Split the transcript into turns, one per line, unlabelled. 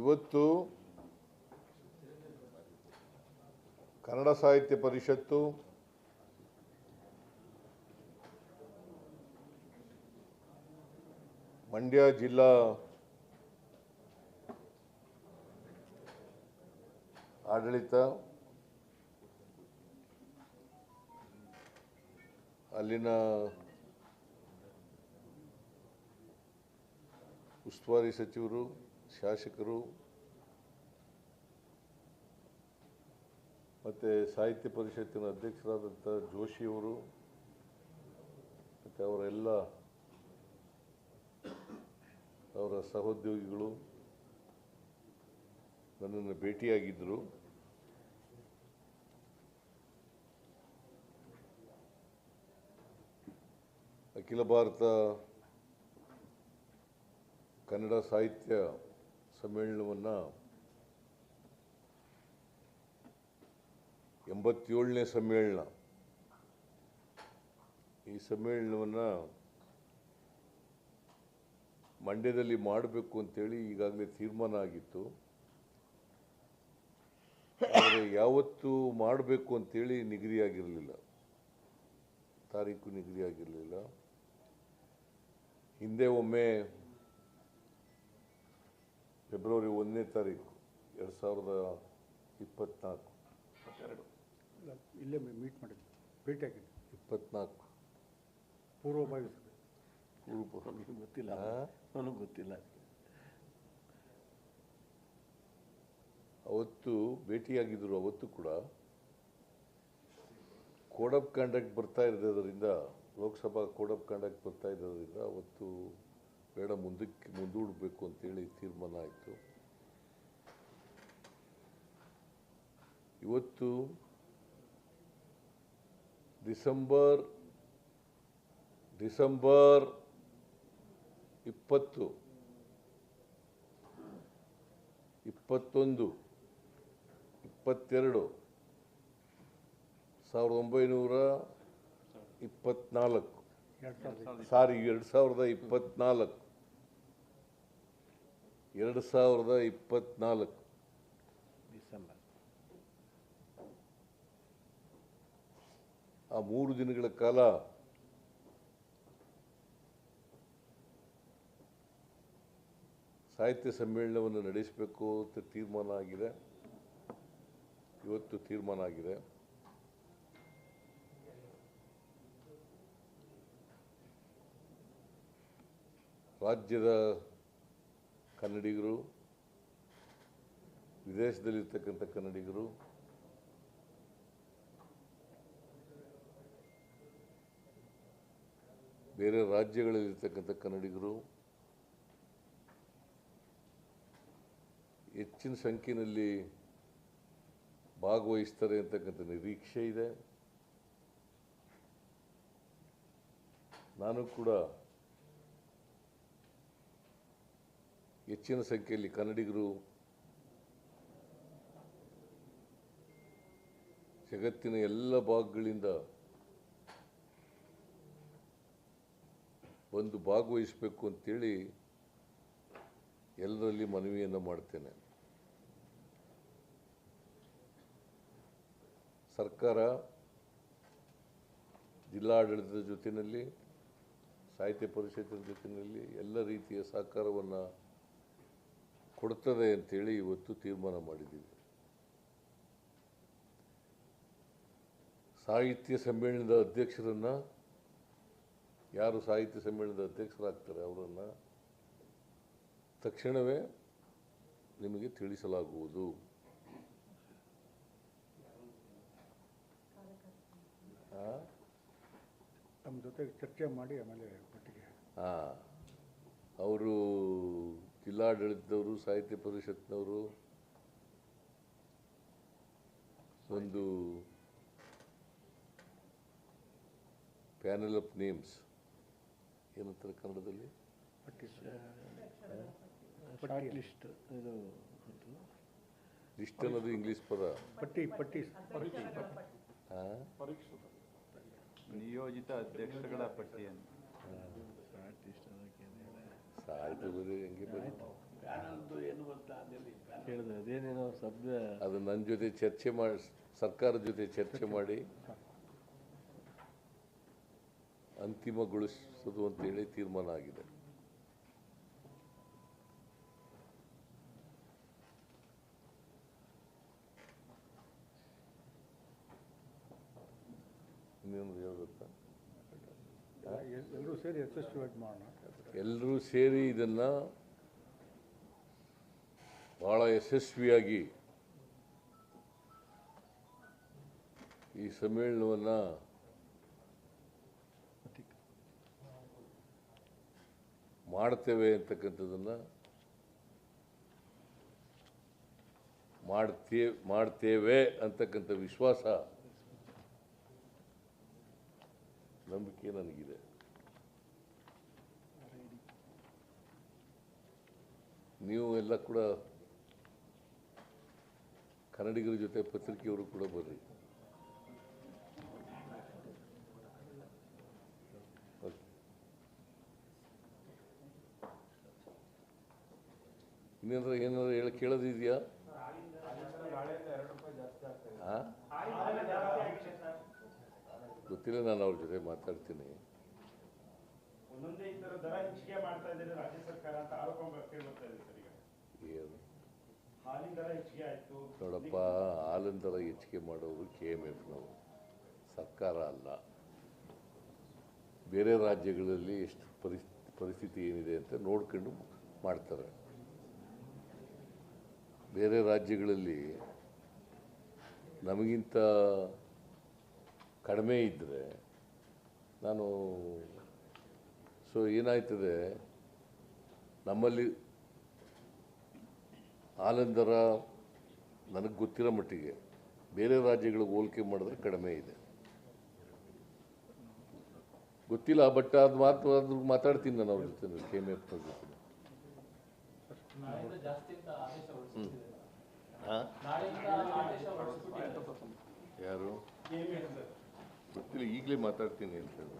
ಇವತ್ತು ಕನ್ನಡ ಸಾಹಿತ್ಯ ಪರಿಷತ್ತು ಮಂಡ್ಯ ಜಿಲ್ಲಾ ಆಡಳಿತ ಅಲ್ಲಿನ ಉಸ್ತುವಾರಿ ಸಚಿವರು ಶಾಸಕರು ಮತ್ತು ಸಾಹಿತ್ಯ ಪರಿಷತ್ತಿನ ಅಧ್ಯಕ್ಷರಾದಂಥ ಜೋಶಿಯವರು ಮತ್ತು ಅವರೆಲ್ಲ ಅವರ ಸಹೋದ್ಯೋಗಿಗಳು ನನ್ನನ್ನು ಭೇಟಿಯಾಗಿದ್ದರು. ಅಖಿಲ ಭಾರತ ಕನ್ನಡ ಸಾಹಿತ್ಯ ಸಮ್ಮೇಳನವನ್ನು ಎಂಬತ್ತೇಳನೇ ಸಮ್ಮೇಳನ. ಈ ಸಮ್ಮೇಳನವನ್ನು ಮಂಡ್ಯದಲ್ಲಿ ಮಾಡಬೇಕು ಅಂತೇಳಿ ಈಗಾಗಲೇ ತೀರ್ಮಾನ ಆಗಿತ್ತು. ಆದರೆ ಯಾವತ್ತು ಮಾಡಬೇಕು ಅಂತೇಳಿ ನಿಗದಿಯಾಗಿರಲಿಲ್ಲ ತಾರೀಕು ನಿಗದಿಯಾಗಿರಲಿಲ್ಲ ಹಿಂದೆ ಒಮ್ಮೆ ಫೆಬ್ರವರಿ ಒಂದನೇ ತಾರೀಕು ಎರಡು ಸಾವಿರದ ಇಪ್ಪತ್ತ್ನಾಲ್ಕು
ಇಲ್ಲ, ಇಲ್ಲೇ ಮೀಟ್ ಮಾಡಿದ್ವಿ. ಭೇಟಿಯಾಗಿದ್ವಿ
ಇಪ್ಪತ್ತ್ನಾಲ್ಕು
ಪೂರ್ವಭಾವಿ ಸಭೆ.
ಪೂರ್ವ
ನನಗೆ ಗೊತ್ತಿಲ್ಲ? ನನಗೆ ಗೊತ್ತಿಲ್ಲ.
ಅವತ್ತು ಭೇಟಿಯಾಗಿದ್ದರು ಅವತ್ತು ಕೂಡ. ಕೋಡ್ ಆಫ್ ಕಂಡಕ್ಟ್ ಬರ್ತಾ ಇರೋದ್ರಿಂದ ಲೋಕಸಭಾ ಕೋಡ್ ಆಫ್ ಕಂಡಕ್ಟ್ ಬರ್ತಾ ಇರೋದ್ರಿಂದ ಅವತ್ತು ಬೇಡ, ಮುಂದಕ್ಕೆ ಮುಂದೂಡಬೇಕು ಅಂತೇಳಿ ತೀರ್ಮಾನ ಆಯಿತು. ಇವತ್ತು ಡಿಸೆಂಬರ್ ಡಿಸೆಂಬರ್ ಇಪ್ಪತ್ತು, ಇಪ್ಪತ್ತೊಂದು, ಇಪ್ಪತ್ತೆರಡು, ಸಾವಿರದ ಒಂಬೈನೂರ
ಸಾವಿರದ
ಸಾರಿ ಎರಡು ಸಾವಿರದ ಇಪ್ಪತ್ನಾಲ್ಕು. ಎರಡು ಸಾವಿರದ ಇಪ್ಪತ್ನಾಲ್ಕು.
ಡಿಸೆಂಬರ್.
ಆ ಮೂರು ದಿನಗಳ ಕಾಲ ಸಾಹಿತ್ಯ ಸಮ್ಮೇಳನವನ್ನು ನಡೆಸಬೇಕು ಅಂತ ತೀರ್ಮಾನ ಆಗಿದೆ. ಇವತ್ತು ತೀರ್ಮಾನ ಆಗಿದೆ. ರಾಜ್ಯದ ಕನ್ನಡಿಗರು, ವಿದೇಶದಲ್ಲಿರ್ತಕ್ಕಂಥ ಕನ್ನಡಿಗರು, ಬೇರೆ ರಾಜ್ಯಗಳಲ್ಲಿರ್ತಕ್ಕಂಥ ಕನ್ನಡಿಗರು, ಹೆಚ್ಚಿನ ಸಂಖ್ಯೆಯಲ್ಲಿ ಭಾಗವಹಿಸ್ತಾರೆ ಅಂತಕ್ಕಂಥ ನಿರೀಕ್ಷೆ ಇದೆ. ನಾನು ಕೂಡ ಹೆಚ್ಚಿನ ಸಂಖ್ಯೆಯಲ್ಲಿ ಕನ್ನಡಿಗರು ಜಗತ್ತಿನ ಎಲ್ಲ ಭಾಗಗಳಿಂದ ಬಂದು ಭಾಗವಹಿಸಬೇಕು ಅಂತೇಳಿ ಎಲ್ಲರಲ್ಲಿ ಮನವಿಯನ್ನು ಮಾಡ್ತೇನೆ. ಸರ್ಕಾರ ಜಿಲ್ಲಾಡಳಿತದ ಜೊತೆಯಲ್ಲಿ, ಸಾಹಿತ್ಯ ಪರಿಷತ್ತಿನ ಜೊತೆಯಲ್ಲಿ ಎಲ್ಲ ರೀತಿಯ ಸಹಕಾರವನ್ನು ಕೊಡ್ತದೆ ಅಂತೇಳಿ ಇವತ್ತು ತೀರ್ಮಾನ ಮಾಡಿದ್ದೀವಿ. ಸಾಹಿತ್ಯ ಸಮ್ಮೇಳನದ ಅಧ್ಯಕ್ಷರನ್ನು ಯಾರು ಸಾಹಿತ್ಯ ಸಮ್ಮೇಳನದ ಅಧ್ಯಕ್ಷರಾಗ್ತಾರೆ ಅವರನ್ನು ತಕ್ಷಣವೇ ನಿಮಗೆ ತಿಳಿಸಲಾಗುವುದು.
ನಮ್ಮ ಜೊತೆಗೆ ಚರ್ಚೆ ಮಾಡಿ ಆಮೇಲೆ ಒಟ್ಟಿಗೆ.
ಹಾಂ ಅವರು ಜಿಲ್ಲಾಡಳಿತದವರು ಸಾಹಿತ್ಯ ಪರಿಷತ್ನವರು ಒಂದು ಪ್ಯಾನಲ್ ಆಫ್ ನೇಮ್ಸ್ ಏನಂತಾರೆ ಕನ್ನಡದಲ್ಲಿ?
ಲಿಸ್ಟ್
ಅನ್ನೋದು ಇಂಗ್ಲೀಷ್ ಪದ?
ಪಟ್ಟಿ ಪಟ್ಟಿ
ನಿಯೋಜಿತ ಅಧ್ಯಕ್ಷಗಳ ಪಟ್ಟಿಯನ್ನು.
ಅದಕ್ಕೆ
ಬರೀ ಹೆಂಗೆ
ಕೇಳಿದೆ ಅದೇನೇನೋ ಶಬ್ದ
ಅದು ನನ್ನ ಜೊತೆ ಚರ್ಚೆ ಮಾಡಿ ಸರ್ಕಾರದ ಜೊತೆ ಚರ್ಚೆ ಮಾಡಿ ಅಂತಿಮಗೊಳಿಸೋದು ಅಂತೇಳಿ ತೀರ್ಮಾನ ಆಗಿದೆ. ಇನ್ನೇನು ಹೇಳ್ಬೇಕಾ?
ಎಲ್ಲರೂ ಸೇರಿ ಮಾಡೋಣ.
ಎಲ್ಲರೂ ಸೇರಿ ಇದನ್ನು ಭಾಳ ಯಶಸ್ವಿಯಾಗಿ ಈ ಸಮ್ಮೇಳನವನ್ನು ಮಾಡ್ತೇವೆ ಅಂತಕ್ಕಂಥದ್ದನ್ನು ಮಾಡ್ತೇ, ಮಾಡ್ತೇವೆ ಅಂತಕ್ಕಂಥ ವಿಶ್ವಾಸ ನಂಬಿಕೆ ನನಗಿದೆ. ನೀವು ಎಲ್ಲ ಕೂಡ ಕನ್ನಡಿಗರ ಜೊತೆ ಪತ್ರಿಕೆಯವರು ಕೂಡ ಬರ್ರಿ. ಇನ್ನೇನಾದ್ರೂ ಏನಾದ್ರು ಹೇಳಿ ಕೇಳೋದಿದೆಯಾ? ಆ? ಕೇಳಿ ನಾನು ಅವ್ರ ಜೊತೆ ಮಾತಾಡ್ತೀನಿ. ಏನು? ನೋಡಪ್ಪ ಹಾಲಿನ ದರ ಹೆಚ್ಚಿಗೆ ಮಾಡೋದು ಕೆ ಎಂ ಎಫ್ನವರು ಸರ್ಕಾರ ಅಲ್ಲ. ಬೇರೆ ರಾಜ್ಯಗಳಲ್ಲಿ ಎಷ್ಟು ಪರಿಸ್ಥಿತಿ ಪರಿಸ್ಥಿತಿ ಏನಿದೆ ಅಂತ ನೋಡ್ಕೊಂಡು ಮಾಡ್ತಾರೆ. ಬೇರೆ ರಾಜ್ಯಗಳಲ್ಲಿ ನಮಗಿಂತ ಕಡಿಮೆ ಇದ್ದರೆ ನಾನು, ಸೊ ಏನಾಯ್ತದೆ, ನಮ್ಮಲ್ಲಿ ಆಲಂದರ ನನಗೆ ಗೊತ್ತಿರೋ ಮಟ್ಟಿಗೆ ಬೇರೆ ರಾಜ್ಯಗಳಿಗೆ ಹೋಲಿಕೆ ಮಾಡಿದ್ರೆ ಕಡಿಮೆ ಇದೆ. ಗೊತ್ತಿಲ್ಲ ಬಟ್ ಅದು ಮಾತು ಅದ್ರ ಮಾತಾಡ್ತೀನಿ ನಾನು ಅವ್ರ ಜೊತೆ ಕೆ ಎಂ ಎಫ್ ಜೊತೆ. ಯಾರು? ಗೊತ್ತಿಲ್ಲ ಈಗಲೇ ಮಾತಾಡ್ತೀನಿ ಅಂತ ಹೇಳಿ.